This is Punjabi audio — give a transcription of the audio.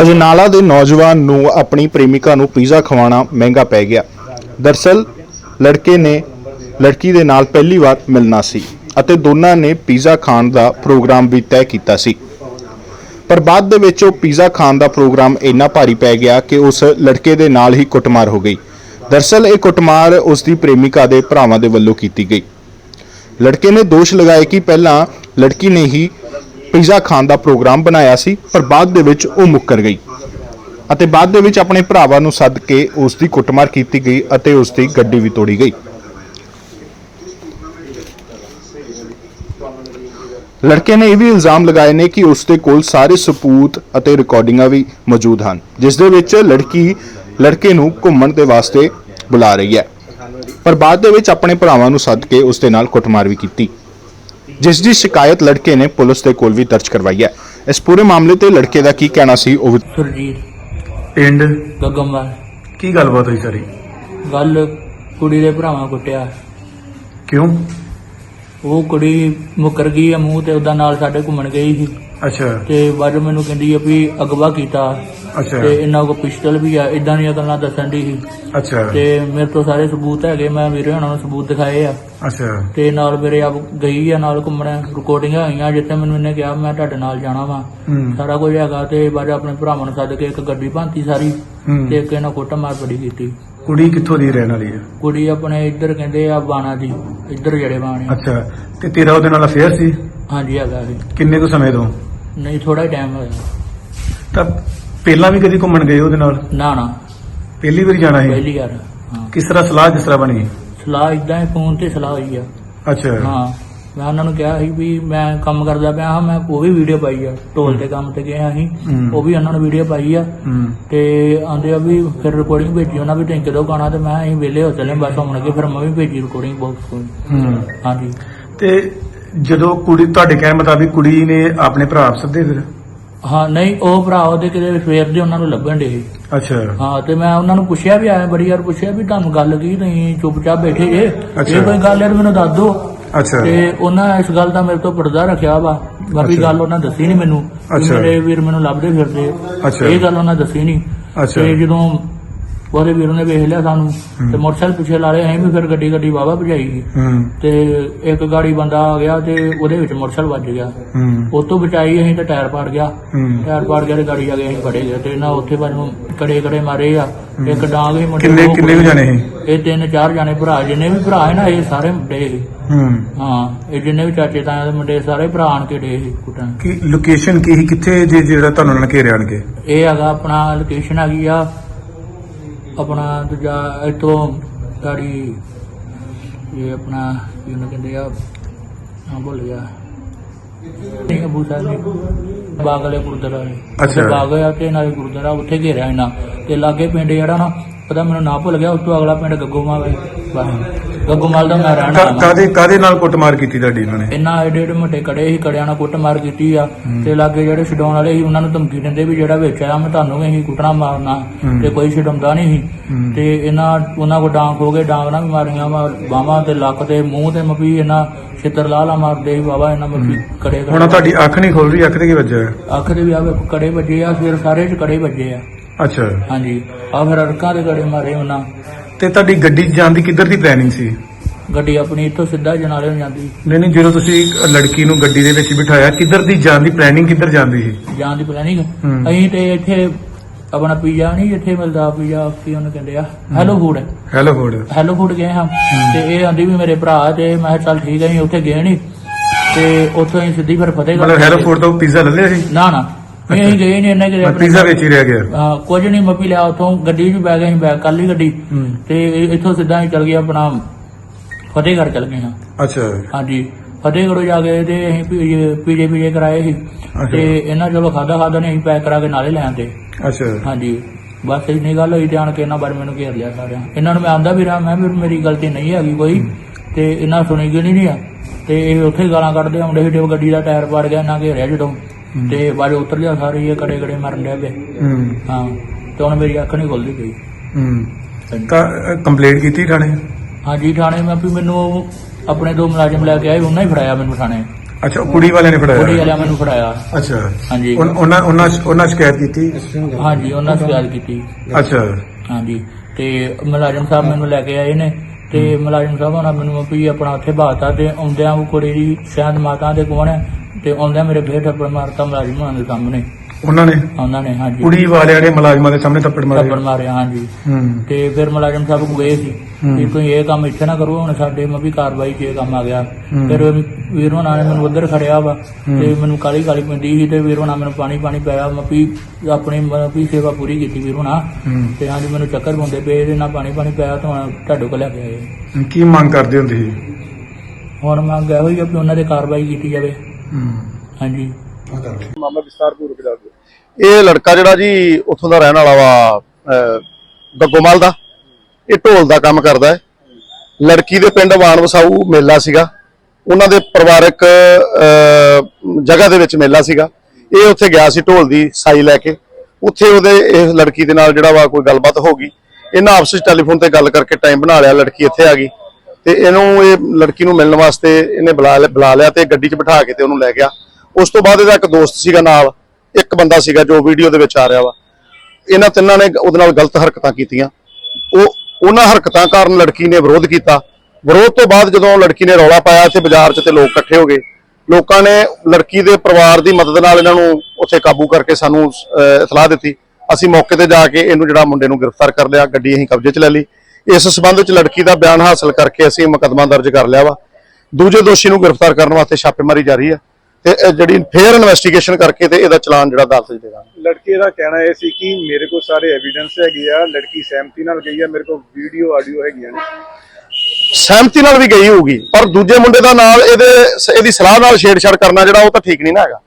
ਅਜਨਾਲਾ ਦੇ ਨੌਜਵਾਨ ਨੂੰ ਆਪਣੀ ਪ੍ਰੇਮਿਕਾ ਨੂੰ ਪੀਜ਼ਾ ਖਵਾਉਣਾ ਮਹਿੰਗਾ ਪੈ ਗਿਆ। ਦਰਸਲ, ਲੜਕੇ ਨੇ, ਲੜਕੀ ਦੇ ਨਾਲ ਪਹਿਲੀ ਵਾਰ ਮਿਲਣਾ ਸੀ ਅਤੇ ਦੋਨਾਂ ਨੇ ਪੀਜ਼ਾ ਖਾਣ ਦਾ ਪ੍ਰੋਗਰਾਮ ਵੀ ਤੈਅ ਕੀਤਾ ਸੀ। ਪਰ ਬਾਅਦ ਦੇ ਵਿੱਚ ਉਹ ਪੀਜ਼ਾ ਖਾਣ ਦਾ ਪ੍ਰੋਗਰਾਮ ਇੰਨਾ ਭਾਰੀ ਪੈ ਗਿਆ ਕਿ ਉਸ ਲੜਕੇ ਦੇ ਨਾਲ ਹੀ ਕੁੱਟਮਾਰ ਹੋ ਗਈ। ਦਰਸਲ, ਇਹ ਕੁੱਟਮਾਰ ਉਸ ਦੀ ਪ੍ਰੇਮਿਕਾ ਦੇ ਭਰਾਵਾਂ ਦੇ ਵੱਲੋਂ ਕੀਤੀ ਗਈ। ਲੜਕੇ ਨੇ ਦੋਸ਼ ਲਗਾਏ ਕਿ ਪਹਿਲਾਂ ਲੜਕੀ ਨੇ ਹੀ ਪੀਜ਼ਾ ਖਾਣ ਦਾ ਪ੍ਰੋਗਰਾਮ ਬਣਾਇਆ ਸੀ, ਪਰ ਬਾਅਦ ਦੇ ਵਿੱਚ ਉਹ ਮੁੱਕਰ ਗਈ। ਅਤੇ ਬਾਅਦ ਦੇ ਵਿੱਚ ਆਪਣੇ ਭਰਾਵਾਂ ਨੂੰ ਸੱਦ ਕੇ ਉਸ ਦੀ ਕੁੱਟਮਾਰ ਕੀਤੀ ਗਈ ਅਤੇ ਉਸ ਦੀ ਗੱਡੀ ਵੀ ਤੋੜੀ ਗਈ। ਲੜਕੇ ਨੇ ਇਹ ਵੀ ਇਲਜ਼ਾਮ ਲਗਾਏ ਨੇ ਕਿ ਉਸ ਦੇ ਕੋਲ ਸਾਰੇ ਸਬੂਤ ਅਤੇ ਰਿਕਾਰਡਿੰਗਾਂ ਵੀ ਮੌਜੂਦ ਹਨ, ਜਿਸ ਦੇ ਵਿੱਚ ਲੜਕੀ, ਲੜਕੇ ਨੂੰ ਘੁੰਮਣ ਦੇ ਵਾਸਤੇ ਬੁਲਾ ਰਹੀ ਹੈ। ਪਰ ਬਾਅਦ ਦੇ ਵਿੱਚ ਆਪਣੇ ਭਰਾਵਾਂ ਨੂੰ ਸੱਦ ਕੇ ਉਸ ਦੇ ਨਾਲ ਕੁੱਟਮਾਰ ਵੀ ਕੀਤੀ। ਜਿਸ ਦੀ ਸ਼ਿਕਾਇਤ ਲੜਕੇ ਨੇ ਪੁਲਿਸ ਦੇ ਕੋਲ ਵੀ ਦਰਜ ਕਰਵਾਈ ਹੈ। ਇਸ ਪੂਰੇ ਮਾਮਲੇ ਤੇ ਲੜਕੇ ਦਾ ਕੀ ਕਹਿਣਾ ਸੀ ਉਹ ਵੀ ਸੁਰਜੀਤ। ਪਿੰਡ? ਗੱਗਮਵਾਲ ਕੀ ਗੱਲਬਾਤ ਹੋਈ ਸਾਰੀ? ਗੱਲ ਕੁੜੀ ਦੇ ਭਰਾਵਾਂ ਕੁੱਟਿਆ। ਕਿਉਂ? ਉਹ ਕੁੜੀ ਮੁਕਰ ਗਈ ਆ ਮੂੰਹ ਤੇ ਉਹਦਾ ਨਾਲ ਸਾਡੇ ਘੁੰਮਣ ਗਈ ਸੀ। ਅੱਛਾ। ਤੇ ਬਾਅਦ ਮੈਨੂੰ ਕਹਿੰਦੀ ਆ ਵੀ ਅਗਵਾ ਕੀਤਾ। ਅੱਛਾ। ਤੇ ਇਹਨਾਂ ਕੋਲ ਪਿਸਟਲ ਵੀ ਆ ਇਦਾਂ ਦੀਆਂ ਗੱਲਾਂ ਦੱਸਣ ਦੀ ਸੀ। ਅੱਛਾ। ਤੇ ਮੇਰੇ ਤੋਂ ਸਾਰੇ ਸਬੂਤ ਹੈਗੇ ਮੈਂ ਵੀਰੇ ਉਹਨਾਂ ਨੂੰ ਸਬੂਤ ਦਿਖਾਏ ਆ। ਅੱਛਾ। ਤੇ ਨਾਲ ਮੇਰੇ ਆਪ ਗਈ ਆ ਨਾਲ ਘੁੰਮਣ ਰਿਕਾਰਡਿੰਗਾਂ ਹੋਈਆਂ ਜਿੱਥੇ ਮੈਨੂੰ ਇਹਨੇ ਕਿਹਾ ਮੈਂ ਤੁਹਾਡੇ ਨਾਲ ਜਾਣਾ ਵਾ। ਸਾਰਾ ਕੁਝ ਹੈਗਾ ਤੇ ਬਾਅਦ ਆਪਣੇ ਭਰਾਵਾਂ ਨੂੰ ਸੱਦ ਕੇ ਇੱਕ ਗੱਡੀ ਭਾਂਤੀ ਸਾਰੀ ਤੇ ਇੱਕ ਇਹਨਾਂ ਕੁੱਟ ਮਾਰ ਬੜੀ ਕੀਤੀ। ਕੁੜੀ ਕਿੱਥੋਂ ਦੀ ਰਹਿਣ ਵਾਲੀ ਹੈ? ਕੁੜੀ ਆਪਣੇ ਇੱਧਰ ਕਹਿੰਦੇ ਆ ਬਾਣਾ ਦੀ ਇੱਧਰ ਜਿਹੜੇ ਬਾਣੇ ਅੱਛਾ ਤੇ ਤੇਰਾ ਉਹਦੇ ਨਾਲ ਅਫੇਅਰ ਸੀ? ਹਾਂਜੀ ਹੈਗਾ ਸੀ। ਕਿੰਨੇ ਕੁ ਸਮੇਂ ਤੋਂ? ਨਹੀਂ ਥੋੜਾ ਟਾਈਮ ਹੋਇਆ। ਤਾਂ ਪਹਿਲਾਂ ਵੀ ਕਦੀ ਘੁੰਮਣ ਗਏ ਉਹਦੇ ਨਾਲ? ਨਾ ਨਾ। ਪਹਿਲੀ ਵਾਰੀ ਜਾਣਾ ਸੀ? ਪਹਿਲੀ ਵਾਰ ਹਾਂ। ਕਿਸ ਤਰ੍ਹਾਂ ਸਲਾਹ ਜਿਸ ਤਰ੍ਹਾਂ ਬਣੀ? ਸਲਾਹ ਇਦਾਂ ਹੀ ਫੋਨ ਤੇ ਸਲਾਹ ਹੋਈ ਆ। ਅੱਛਾ। ਹਾਂ। ਮੈਂ ਉਹਨਾਂ ਨੂੰ ਕਿਹਾ ਸੀ ਵੀ ਮੈਂ ਕੰਮ ਕਰਦਾ ਪਿਆ ਹਾਂ ਮੈਂ ਉਹ ਵੀ ਵੀਡੀਓ ਪਾਈ ਆ ਢੋਲ ਤੇ ਕੰਮ ਤੇ ਗਏ ਹਾਂ ਅਸੀਂ ਹੂੰ। ਉਹ ਵੀ ਉਹਨਾਂ ਨੇ ਵੀਡੀਓ ਪਾਈ ਆ। ਹੂੰ। ਤੇ ਆਂਦੇ ਆ ਵੀ ਫਿਰ ਰਿਕਾਰਡਿੰਗ ਭੇਜੀ ਉਹਨਾਂ ਵੀ ਤੁਸੀਂ ਕਦੋਂ ਗਾਣਾ? ਤੇ ਮੈਂ ਅਸੀਂ ਵਿਹਲੇ ਹੋ ਚੱਲੇ ਬਸ ਆਉਣਗੇ ਫਿਰ ਮੈਂ ਵੀ ਭੇਜੀ ਰਿਕਾਰਡਿੰਗ ਬਾਕਸ ਕੋਲ ਹੂੰ। ਹਾਂਜੀ। ਤੇ ਜਦੋਂ ਕੁੜੀ ਤੁਹਾਡੇ ਕਹਿਣ ਮੁਤਾਬਿਕ ਕੁੜੀ ਨੇ ਆਪਣੇ ਭਰਾ ਸੱਦੇ ਫਿਰ? ਹਾਂ ਨਹੀਂ ਉਹ ਭਰਾ ਉਹਦੇ ਕਿਤੇ ਸਵੇਰ ਦੇ ਉਹਨਾਂ ਨੂੰ ਲੱਭਣ ਦੇ ਅੱਛਾ। ਹਾਂ ਤੇ ਮੈਂ ਉਹਨਾਂ ਨੂੰ ਪੁੱਛਿਆ ਵੀ ਆਇਆ ਬੜੀ ਵਾਰ ਪੁੱਛਿਆ ਵੀ ਤੁਹਾਨੂੰ ਗੱਲ ਕੀ ਤੁਸੀਂ ਚੁੱਪਚਾਪ ਬੈਠੇ ਜੇ? ਅੱਛਾ। ਜੇ ਕੋਈ ਗੱਲ ਹੈ ਤਾਂ ਮੈਨੂੰ ਦੱਸ ਦਿਓ। ਅੱਛਾ ਤੇ ਉਹਨਾਂ ਇਸ ਗੱਲ ਦਾ ਮੇਰੇ ਤੋਂ ਪਰਦਾ ਰੱਖਿਆ ਵਾ ਬਾਕੀ। ਗੱਲ ਉਹਨਾਂ ਦੱਸੀ ਨਹੀਂ ਮੈਨੂੰ ਅੱਛਾ। ਮੇਰੇ ਵੀਰ ਮੈਨੂੰ ਲੱਭਦੇ ਫਿਰਦੇ ਅੱਛਾ। ਇਹ ਗੱਲ ਉਹਨਾਂ ਦੱਸੀ ਨਹੀਂ ਅੱਛਾ ਤੇ ਜਦੋਂ ਉਹਦੇ ਵੀਰ ਨੇ ਵੇਖ ਲਿਆ ਸਾਨੂੰ। ਤੇ ਮੋਟਰਸਾਈਕਲ ਪਿੱਛੇ ਲਾ ਲਿਆ ਅਸੀਂ ਵੀ ਫਿਰ ਗੱਡੀ ਗੱਡੀ ਵਾਵਾ ਭਜਾਈ ਗਈ ਹੂੰ। ਤੇ ਇੱਕ ਗਾੜੀ ਬੰਦਾ ਆ ਗਿਆ ਤੇ ਉਹਦੇ ਵਿੱਚ ਮੋਟਰਸਾਈਕਲ ਵੱਜ ਗਿਆ। ਹੂੰ। ਉਹ ਤੋਂ ਬਚਾਈ ਅਸੀਂ ਤੇ ਟਾਇਰ ਪਾੜ ਗਿਆ। ਹੂੰ। ਟਾਇਰ ਪਾੜ ਗਿਆ ਤੇ ਗਾੜੀ ਆ ਗਈ ਅਸੀਂ ਫੜੇ ਗਏ ਤੇ ਨਾ ਉੱਥੇ ਮੈਨੂੰ ਕੜੇ ਕੜੇ ਮਾਰੇ ਆ। ਇੱਕ ਡਾਂਗ ਹੀ ਮੁੰਡੇ ਕਿੰਨੇ ਨੂੰ- ਕਿੰਨੇ ਕੁ ਜਾਣੇ ਸੀ? ਇਹ ਤਿੰਨ ਚਾਰ ਜਾਣੇ ਭਰਾ ਜਿੰਨੇ ਵੀ ਭਰਾ ਹੈ ਨਾ ਇਹ ਸਾਰੇ ਮੁੰਡੇ ਸੀ। ਹੂੰ। ਹਾਂ ਇਹ ਜਿੰਨੇ ਵੀ ਚਾਚੇ ਤਾਇਆ ਦੇ ਮੁੰਡੇ ਸਾਰੇ ਭਰਾ ਆਣ ਕੇ ਡੇ ਸੀ ਕੁੱਟਣ। ਕੀ ਲੋਕੇਸ਼ਨ ਕੀ ਸੀ? ਕਿੱਥੇ ਜੇ ਜਿਹੜਾ ਤੁਹਾਨੂੰ ਉਹਨਾਂ ਨੇ ਘੇਰਿਆ ਇਹ ਹੈਗਾ ਆਪਣਾ ਲੋਕੇਸ਼ਨ ਹੈਗੀ ਆ ਆਪਣਾ ਦੂਜਾ ਇੱਥੋਂ ਗਾੜੀ ਇਹ ਆਪਣਾ ਕੀ ਉਹਨੂੰ ਕਹਿੰਦੇ ਆ ਹਾਂ ਭੁੱਲ ਗਿਆ। ਨਹੀਂ ਅਬੂ ਸਾਹਿਬ ਨੇ ਬਾਗ ਵਾਲੇ ਗੁਰਦੁਆਰਾ। ਅੱਛਾ। ਉੱਥੇ ਬਾਗ ਆ ਤੇ ਨਾਲੇ ਗੁਰਦੁਆਰਾ ਉੱਥੇ ਘੇਰਿਆ ਇਹਨਾਂ। ਤੇ ਲਾਗੇ ਪਿੰਡ ਜਿਹੜਾ ਨਾ ਪਤਾ ਮੈਨੂੰ ਨਾ ਭੁੱਲ ਗਿਆ ਉਸ ਤੋਂ ਅਗਲਾ ਪਿੰਡ ਹੈ ਬਸ ਗੱਗੋਮਾਲ ਦਾ ਮੈਂ ਰਹਿਣਾ ਕਾਦੇ ਕਾਦੇ ਨਾਲ ਕੁੱਟਮਾਰ ਕੀਤੀ ਤੁਹਾਡੀ ਇਹਨਾਂ ਨੇ? ਇੰਨਾ ਏਡੇ ਏਡੇ ਮੋਟੇ ਕੜੇ ਸੀ ਕੜਿਆਂ ਨਾਲ ਕੁੱਟਮਾਰ ਕੀਤੀ ਆ। ਤੇ ਲਾਗੇ ਜਿਹੜੇ ਛਡਾਉਣ ਵਾਲੇ ਸੀ ਉਹਨਾਂ ਨੂੰ ਧਮਕੀ ਦਿੰਦੇ ਵੀ ਜਿਹੜਾ ਵਿੱਚ ਆਇਆ ਮੈਂ ਤੁਹਾਨੂੰ ਵੀ ਅਸੀਂ ਕੁੱਟਣਾ ਮਾਰਨਾ। ਹੂੰ। ਤੇ ਕੋਈ ਛਡਾਉਂਦਾ ਨਹੀਂ ਸੀ। ਹੂੰ। ਤੇ ਇਹਨਾਂ ਉਹਨਾਂ ਕੋ ਡਾਂਗ ਹੋ ਗਏ ਡਾਂਗ ਨਾਲ ਵੀ ਮਾਰੀਆਂ ਬਾਹਾਂ ਤੇ ਲੱਕ ਤੇ ਮੂੰਹ ਤੇ ਮਪੀ ਇਹਨਾਂ ਛਿੱਤਰ ਲਾ ਲਾ ਮਾਰਦੇ ਸੀ ਬਾਬਾ ਇਹਨਾਂ ਮਪੀ ਕੜੇ ਹੁਣ ਤੁਹਾਡੀ ਅੱਖ ਨਹੀਂ ਖੁੱਲ ਰਹੀ ਅੱਖ ਤੇ ਕੀ ਵੱਜਿਆ ਹੈ? ਅੱਖ ਦੇ ਵੀ ਆਵੇ ਕੜੇ ਵੱਜੇ ਆ ਫਿਰ ਸਾਰੇ ਚ ਕੜੇ ਵੱਜੇ ਆ। ਅੱਛਾ। ਹਾਂਜੀ। ਆ ਫਿਰ ਅੜਕਾਂ ਦੇ ਕੜੇ ਮਾਰੇ ਉਹਨਾਂ। ਤੇ ਤੁਹਾਡੀ ਗੱਡੀ ਜਾਣ ਦੀ ਕਿੱਧਰ ਦੀ ਪਲੈਨਿੰਗ ਸੀ? ਗੱਡੀ ਆਪਣੀ ਇੱਥੋਂ ਸਿੱਧਾ ਜਨਾਲੇ ਨੂੰ ਜਾਂਦੀ ਨਹੀਂ ਨਹੀਂ ਜਦੋਂ ਤੁਸੀਂ ਇੱਕ ਲੜਕੀ ਨੂੰ ਗੱਡੀ ਦੇ ਵਿੱਚ ਬਿਠਾਇਆ ਕਿੱਧਰ ਦੀ ਜਾਣ ਦੀ ਪਲੈਨਿੰਗ ਕਿੱਧਰ ਜਾਂਦੀ ਸੀ? ਜਾਣ ਦੀ ਪਲੈਨਿੰਗ ਹੂੰ। ਅਸੀਂ ਤੇ ਇੱਥੇ ਆਪਣਾ ਪੀਜ਼ਾ ਨਹੀਂ ਇੱਥੇ ਮਿਲਦਾ ਪੀਜ਼ਾ ਕੀ ਉਹਨੂੰ ਕਹਿੰਦੇ ਆ? Hello food hello ford hello food ਗਏ ਹਾਂ। ਤੇ ਇਹ ਆਂਦੀ ਵੀ ਮੇਰੇ ਭਰਾ ਤੇ ਮੈਂ ਕਿਹਾ ਚੱਲ ਠੀਕ ਹੈ ਅਸੀਂ ਉੱਥੇ ਗਏ ਨਹੀਂ। ਤੇ ਉੱਥੋਂ ਅਸੀਂ ਸਿੱਧੀ ਫਿਰ ਫਤਿਹਗੜ੍ਹ ਮਤਲਬ ਹੈਲੋ ਫੋਰਡ ਤੋਂ ਪੀਜ਼ਾ ਲੈ ਲਿਆ ਸੀ? ਨਾ ਨਾ। ਨਹੀਂ, ਅਸੀਂ ਗਏ ਨਹੀਂ ਇੰਨੇ ਕਿ ਪੀਜ਼ਾ ਵਿੱਚ ਹੀ ਰਹਿ ਗਿਆ। ਹਾਂ, ਕੁਝ ਨਹੀਂ ਮੱਪੀ ਲਿਆ ਉੱਥੋਂ ਗੱਡੀ 'ਚ ਬੈ ਗਏ ਅਸੀਂ ਬੈਗ ਕਰ ਲਈ ਗੱਡੀ। ਹੂੰ। ਤੇ ਇਹ- ਇੱਥੋਂ ਸਿੱਧਾ ਅਸੀਂ ਚੱਲ ਗਏ ਆਪਣਾ ਫਤਿਹਗੜ੍ਹ ਚੱਲ ਗਏ ਹਾਂ। ਅੱਛਾ ਹਾਂਜੀ। ਫਤਿਹਗੜ੍ਹ ਜਾ ਕੇ ਤੇ ਅਸੀਂ ਪੀਜੇ ਪੀਜੇ ਪੀਜੇ ਕਰਾਏ ਸੀ। ਤੇ ਇਹਨਾਂ ਚਲੋ ਖਾਦਾ ਖਾਦਾ ਨੇ ਅਸੀਂ ਪੈਕ ਕਰਾ ਕੇ ਨਾਲੇ ਲੈ ਆਂਦੇ ਅੱਛਾ। ਹਾਂਜੀ। ਬਸ ਇੰਨੀ ਗੱਲ ਹੋਈ ਜਾਣ ਕੇ ਇਹਨਾਂ ਬਾਰੇ ਮੈਨੂੰ ਘੇਰ ਲਿਆ ਸਾਰਿਆਂ। ਇਹਨਾਂ ਨੂੰ ਮੈਂ ਆਂਦਾ ਵੀ ਰਹਾ ਮੈਂ ਵੀ ਮੇਰੀ ਗਲਤੀ ਨਹੀਂ ਹੈਗੀ ਕੋਈ। ਤੇ ਇਹਨਾਂ ਸੁਣੀ ਗਈ ਨਹੀਂ ਆ? ਤੇ ਇਹ ਉੱਥੇ ਗਾਲਾਂ ਕੱਢਦੇ ਆਉਂਦੇ ਸੀ ਤੇ ਗੱਡੀ ਦਾ ਟਾਇਰ ਪੜ ਗਿਆ ਇਹਨਾਂ ਘੇਰਿਆ ਜਦੋਂ। ਤੇ ਚੋਂ ਉਤਰ ਲਿਆ ਸਾਰੇ ਇਹ ਕੜੇ ਕੜੇ ਮਾਰਨ ਡਿਆ ਪਏ ਹੂੰ। ਹਾਂ ਤੇ ਹੁਣ ਮੇਰੀ ਅੱਖ ਨਹੀਂ ਖੁੱਲਦੀ ਪਈ। ਹੂੰ। ਤਾਂ ਕੰਪਲੇਂਟ ਕੀਤੀ ਥਾਣੇ? ਹਾਂਜੀ ਥਾਣੇ ਮੈਂ ਵੀ ਮੈਨੂੰ ਆਪਣੇ ਦੋ ਮੁਲਾਜ਼ਮ ਲੈ ਕੇ ਆਏ ਉਹਨਾਂ ਹੀ ਫੜਾਇਆ ਮੈਨੂੰ ਥਾਣੇ। ਅੱਛਾ ਕੁੜੀ ਵਾਲਿਆਂ ਨੇ ਕੁੜੀ ਫੜਾਇਆ ਵਾਲਿਆਂ ਮੈਨੂੰ ਫੜਾਇਆ। ਅੱਛਾ। ਹਾਂਜੀ। ਉਹਨਾਂ ਉਹਨਾਂ ਉਹਨਾਂ ਸ਼ਿਕਾਇਤ ਕੀਤੀ? ਹਾਂਜੀ ਉਹਨਾਂ ਸ਼ਿਕਾਇਤ ਕੀਤੀ। ਅੱਛਾ। ਹਾਂਜੀ ਤੇ ਮੁਲਾਜ਼ਮ ਸਾਹਿਬ ਮੈਨੂੰ ਲੈ ਕੇ ਆਏ ਨੇ ਤੇ ਮੁਲਾਜ਼ਮ ਸਾਹਿਬ ਉਹਨਾਂ ਮੈਨੂੰ ਵੀ ਆਪਣਾ ਉੱਥੇ ਬਾਤਾ ਤੇ ਆਉਂਦਿਆਂ ਉਹ ਕੁੜੀ ਦੀ ਸ਼ਾਇਦ ਮਾਤਾ ਦੇ ਕੋਲ ਹੈ ਤੇ ਆਉਂਦਿਆਂ ਮੇਰੇ ਫੇਰ ਥੱਪੜ ਮਾਰਤਾ ਮੁਲਾਜ਼ਮ ਦੇ ਸਾਹਮਣੇ। ਉਹਨਾਂ ਨੇ? ਉਹਨਾਂ ਨੇ ਹਾਂਜੀ। ਕੁੜੀ ਵਾਲਿਆਂ ਨੇ ਮੁਲਾਜ਼ਮਾਂ ਦੇ ਸਾਹਮਣੇ ਥੱਪੜ ਮਾਰੇ। ਥੱਪੜ ਮਾਰਿਆ ਹਾਂਜੀ। ਹੂੰ। ਤੇ ਫਿਰ ਮੁਲਾਜ਼ਮ ਸਾਹਿਬ ਗਏ ਸੀ। ਵੀ ਤੁਸੀਂ ਇਹ ਕੰਮ ਇੱਥੇ ਨਾ ਕਰੋ ਹੁਣ ਸਾਡੇ ਮੈਂ ਵੀ ਕਾਰਵਾਈ ਇਹ ਕੰਮ ਆ ਗਿਆ। ਫਿਰ ਵੀਰ ਹੋਣਾ ਨੇ ਮੈਨੂੰ ਉੱਧਰ ਖੜਿਆ ਵਾ। ਤੇ ਮੈਨੂੰ ਕਾਲੀ ਕਾਲੀ ਪੈਂਦੀ ਸੀ ਤੇ ਵੀਰ ਹੋਣਾ ਮੈਨੂੰ ਪਾਣੀ ਪਾਣੀ ਪਿਆ ਮੈਂ ਵੀ ਆਪਣੀ ਮੈਂ ਵੀ ਸੇਵਾ ਪੂਰੀ ਕੀਤੀ ਵੀਰ ਹੂੰ। ਤੇ ਹਾਂਜੀ ਮੈਨੂੰ ਚੱਕਰ ਪਾਉਂਦੇ ਪਏ ਇਹਦੇ ਨਾਲ ਪਾਣੀ ਪਾਣੀ ਪਿਆ ਤਾਂ ਤੁਹਾਡੇ ਕੋਲ ਲੈ ਕੇ ਆਏ। ਕੀ ਮੰਗ ਕਰਦੇ ਹੁੰਦੇ ਸੀ? ਹੁਣ ਮੈਂ ਗਿਆ ਹੋਈ ਆ ਵੀ ਉਹਨਾਂ ਦੇ ਕਾਰਵਾਈ ਕੀਤੀ ਜਾਵੇ। ਇਹ ਲੜਕਾ ਜਿਹੜਾ ਜੀ ਉੱਥੋਂ ਦਾ ਰਹਿਣ ਵਾਲਾ ਵਾ ਗੱਗੋਮਲ ਦਾ ਇਹ ਢੋਲ ਦਾ ਕੰਮ ਕਰਦਾ ਹੈ। ਲੜਕੀ ਦੇ ਪਿੰਡ ਵਾਣ ਵਸਾਊ ਮੇਲਾ ਸੀਗਾ। ਉਹਨਾਂ ਦੇ ਪਰਿਵਾਰਕ ਜਗ੍ਹਾ ਦੇ ਵਿੱਚ ਮੇਲਾ ਸੀਗਾ। ਇਹ ਉੱਥੇ ਗਿਆ ਸੀ ਢੋਲ ਦੀ ਸਾਈ ਲੈ ਕੇ। ਉੱਥੇ ਉਹਦੇ ਇਸ ਲੜਕੀ ਦੇ ਨਾਲ ਜਿਹੜਾ ਵਾ ਕੋਈ ਗੱਲਬਾਤ ਹੋ ਗਈ। ਇਹਨਾਂ ਆਪਸ ਵਿੱਚ ਟੈਲੀਫੋਨ ਤੇ ਗੱਲ ਕਰਕੇ ਟਾਈਮ ਬਣਾ ਲਿਆ। ਲੜਕੀ ਇੱਥੇ ਆ ਗਈ। ਤੇ ਇਹਨੂੰ ਇਹ ਲੜਕੀ ਨੂੰ ਮਿਲਣ ਵਾਸਤੇ ਇਹਨੇ ਬੁਲਾ ਲਿਆ ਬੁਲਾ ਲਿਆ ਤੇ ਗੱਡੀ 'ਚ ਬਿਠਾ ਕੇ ਤੇ ਉਹਨੂੰ ਲੈ ਗਿਆ। ਉਸ ਤੋਂ ਬਾਅਦ ਇਹਦਾ ਇੱਕ ਦੋਸਤ ਸੀਗਾ ਨਾਲ ਇੱਕ ਬੰਦਾ ਸੀਗਾ ਜੋ ਵੀਡੀਓ ਦੇ ਵਿੱਚ ਆ ਰਿਹਾ ਵਾ। ਇਹਨਾਂ ਤਿੰਨਾਂ ਨੇ ਉਹਦੇ ਨਾਲ ਗਲਤ ਹਰਕਤਾਂ ਕੀਤੀਆਂ। ਉਹ ਉਹਨਾਂ ਹਰਕਤਾਂ ਕਾਰਨ ਲੜਕੀ ਨੇ ਵਿਰੋਧ ਕੀਤਾ। ਵਿਰੋਧ ਤੋਂ ਬਾਅਦ ਜਦੋਂ ਲੜਕੀ ਨੇ ਰੌਲਾ ਪਾਇਆ ਇੱਥੇ ਬਾਜ਼ਾਰ 'ਚ ਤੇ ਲੋਕ ਇਕੱਠੇ ਹੋ ਗਏ। ਲੋਕਾਂ ਨੇ ਲੜਕੀ ਦੇ ਪਰਿਵਾਰ ਦੀ ਮਦਦ ਨਾਲ ਇਹਨਾਂ ਨੂੰ ਉੱਥੇ ਕਾਬੂ ਕਰਕੇ ਸਾਨੂੰ ਅਹ, ਇਤਲਾਹ ਦਿੱਤੀ। ਅਸੀਂ ਮੌਕੇ ਤੇ ਜਾ ਕੇ ਇਹਨੂੰ ਜਿਹੜਾ ਮੁੰਡੇ ਨੂੰ ਗ੍ਰਿਫਤਾਰ ਕਰ ਲਿਆ ਗੱਡੀ ਅਸੀਂ ਕਬਜ਼ੇ 'ਚ ਲੈ ਲਈ। ਇਸ ਸਬੰਧ 'ਚ ਲੜਕੀ ਦਾ ਬਿਆਨ ਹਾਸਲ ਕਰਕੇ ਅਸੀਂ ਮੁਕੱਦਮਾ ਦਰਜ ਕਰ ਲਿਆ ਵਾ। ਦੂਜੇ ਦੋਸ਼ੀ ਨੂੰ ਗ੍ਰਿਫਤਾਰ ਕਰਨ ਵਾਸਤੇ ਛਾਪੇਮਾਰੀ ਜਾਰੀ ਹੈ ਤੇ ਜਿਹੜੀ ਫੇਅਰ ਇਨਵੈਸਟੀਗੇਸ਼ਨ ਕਰਕੇ ਤੇ ਇਹਦਾ ਚਲਾਨ ਜਿਹੜਾ ਅਦਾਲਤ 'ਚ ਦੇਵਾਂਗੇ ਲੜਕੇ ਦਾ ਕਹਿਣਾ ਇਹ ਸੀ ਕਿ ਮੇਰੇ ਕੋਲ ਸਾਰੇ ਐਵੀਡੈਂਸ ਹੈਗੇ ਆ ਲੜਕੀ ਸਹਿਮਤੀ ਨਾਲ ਗਈ ਆ ਮੇਰੇ ਕੋਲ ਵੀਡੀਓ ਆਡੀਓ ਹੈਗੀਆਂ ਨੇ। ਸਹਿਮਤੀ ਨਾਲ ਵੀ ਗਈ ਹੋਊਗੀ ਪਰ ਦੂਜੇ ਮੁੰਡੇ ਦਾ ਨਾਲ ਇਹਦੇ ਇਹਦੀ ਸਲਾਹ ਨਾਲ ਛੇੜਛਾੜ ਕਰਨਾ ਜਿਹੜਾ ਉਹ ਤਾਂ ਠੀਕ ਨਹੀਂ ਨਾ ਹੈਗਾ।